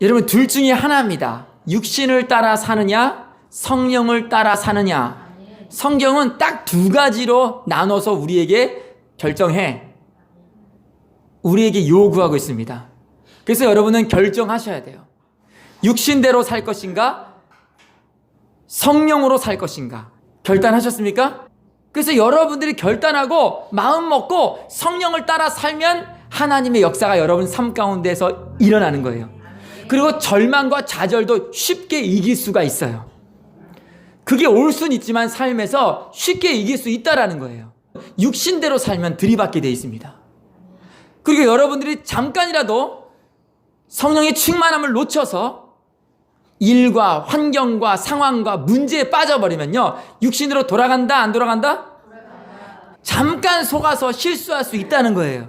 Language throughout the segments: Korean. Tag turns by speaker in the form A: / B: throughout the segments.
A: 여러분 둘 중에 하나입니다. 육신을 따라 사느냐, 성령을 따라 사느냐. 성경은 딱 두 가지로 나눠서 우리에게 결정해. 우리에게 요구하고 있습니다. 그래서 여러분은 결정하셔야 돼요. 육신대로 살 것인가? 성령으로 살 것인가? 결단하셨습니까? 그래서 여러분들이 결단하고 마음 먹고 성령을 따라 살면 하나님의 역사가 여러분 삶 가운데서 일어나는 거예요. 그리고 절망과 좌절도 쉽게 이길 수가 있어요. 그게 올 수는 있지만 삶에서 쉽게 이길 수 있다라는 거예요. 육신대로 살면 들이받게 돼 있습니다. 그리고 여러분들이 잠깐이라도 성령의 충만함을 놓쳐서 일과 환경과 상황과 문제에 빠져버리면요. 육신으로 돌아간다, 안 돌아간다? 잠깐 속아서 실수할 수 있다는 거예요.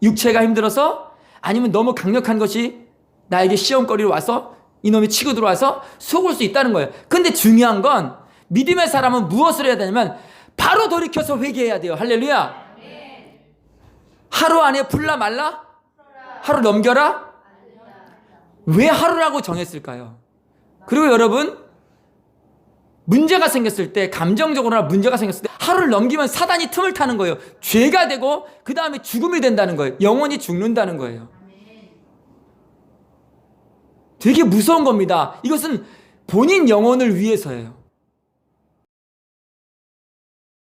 A: 육체가 힘들어서 아니면 너무 강력한 것이 나에게 시험거리로 와서 이놈이 치고 들어와서 속을 수 있다는 거예요. 근데 중요한 건 믿음의 사람은 무엇을 해야 되냐면 바로 돌이켜서 회개해야 돼요. 할렐루야. 하루 안에 풀라 말라? 하루 넘겨라? 왜 하루라고 정했을까요? 그리고 여러분, 문제가 생겼을 때, 감정적으로나 문제가 생겼을 때, 하루를 넘기면 사단이 틈을 타는 거예요. 죄가 되고, 그 다음에 죽음이 된다는 거예요. 영원히 죽는다는 거예요. 되게 무서운 겁니다. 이것은 본인 영혼을 위해서예요.